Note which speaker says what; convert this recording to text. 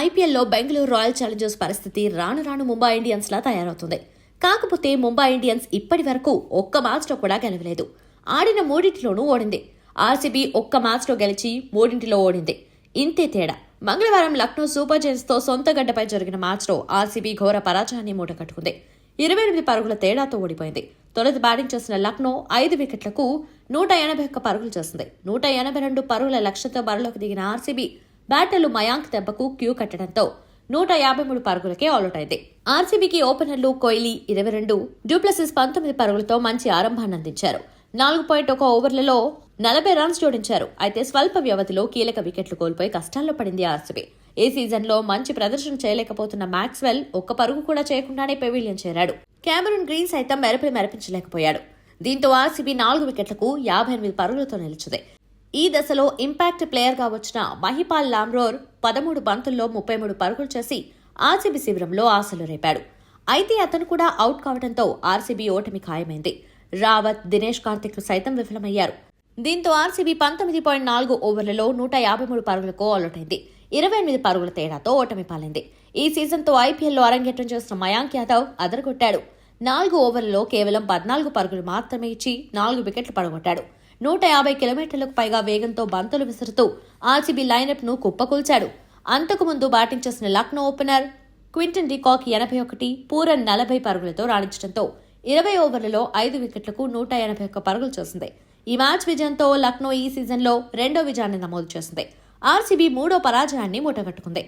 Speaker 1: ఐపీఎల్లో Bengaluru royal Challengers పరిస్థితి రాను రాను ముంబై ఇండియన్స్ లా తయారవుతుంది. కాకపోతే ముంబై ఇండియన్స్ ఇప్పటి వరకు ఒక్క మ్యాచ్లో కూడా గెలవలేదు. ఆడిన మూడింటిలోనూ ఓడింది. ఆర్సీబీ ఒక్క మ్యాచ్లో గెలిచి మూడింటిలో ఓడింది. ఇంతే తేడా. మంగళవారం లక్నో సూపర్ జెయింట్స్ సొంత గడ్డపై జరిగిన మ్యాచ్లో ఆర్సీబీ ఘోర పరాజయాన్ని మూటకట్టుకుంది ఇరవై ఎనిమిది పరుగుల తేడాతో ఓడిపోయింది. తొలుత బ్యాటింగ్ చేసిన లక్నో ఐదు వికెట్లకు నూట ఎనభై ఒక్క పరుగులు చేసింది. నూట ఎనభై రెండు పరుగుల లక్ష్యంతో బరిలోకి దిగిన ఆర్సీబీ బ్యాటర్లు మయాంక్ దెబ్బకు క్యూ కట్టడంతో నూట యాభై మూడు పరుగులకే ఆల్అౌట్ అయింది ఆర్సీబీకి ఓపెనర్లు కోహ్లీ ఇరవై రెండు డూప్లసిస్ పంతొమ్మిది పరుగులతో మంచి ఆరంభాన్ని అందించారు. నాలుగు పాయింట్ ఒక ఓవర్లలో నలభై రన్స్ జోడించారు. అయితే స్వల్ప వ్యవధిలో కీలక వికెట్లు కోల్పోయి కష్టాల్లో పడింది ఆర్సీబీ. ఏ సీజన్లో మంచి ప్రదర్శన చేయలేకపోతున్న మాక్స్వెల్ ఒక్క పరుగు కూడా చేయకుండానే పెవిలియన్ చేరాడు. కెమెరూన్ గ్రీన్ సైతం మెరపి మెరపించలేకపోయాడు. దీంతో ఆర్సీబీ నాలుగు వికెట్లకు యాభై ఎనిమిది పరుగులతో నిలిచింది. ఈ దశలో ఇంపాక్ట్ ప్లేయర్గా వచ్చిన మహిపాల్ లామ్రోర్ పదమూడు బంతుల్లో ముప్పై మూడు పరుగులు చేసి ఆర్సీబీ శిబిరంలో ఆశలు రేపాడు. అయితే అతను కూడా అవుట్ కావడంతో ఆర్సీబీ ఓటమి ఖాయమైంది. రావత్ దినేష్ కార్తిక్ సైతం విఫలమయ్యారు. దీంతో ఆర్సీబీ పంతొమ్మిది పాయింట్ నాలుగు ఓవర్లలో నూట యాభై మూడు పరుగులకు ఆల్అౌట్ అయింది ఇరవై ఎనిమిది పరుగుల తేడాతో ఓటమి పాలింది. ఈ సీజన్తో ఐపీఎల్లో అరంగేట్రం చేసిన మయాంక్ యాదవ్ అదరగొట్టాడు. నాలుగు ఓవర్లలో కేవలం పద్నాలుగు పరుగులు మాత్రమే ఇచ్చి నాలుగు వికెట్లు పడగొట్టాడు. నూట యాభై కిలోమీటర్లకు పైగా వేగంతో బంతులు విసురుతూ ఆర్సీబీ లైనప్ను కుప్పకూల్చాడు. అంతకుముందు బ్యాటింగ్ చేసిన లక్నో ఓపెనర్ క్వింటన్ డికాక్ ఎనభై ఒకటి పూరన్ నలభై పరుగులతో రాణించడంతో ఇరవై ఓవర్లలో ఐదు వికెట్లకు నూట ఎనభై ఒక్క పరుగులు చేసింది. ఈ మ్యాచ్ విజయంతో లక్నో ఈ సీజన్లో రెండో విజయాన్ని నమోదు చేసింది. ఆర్సీబీ మూడో పరాజయాన్ని మూటగట్టుకుంది.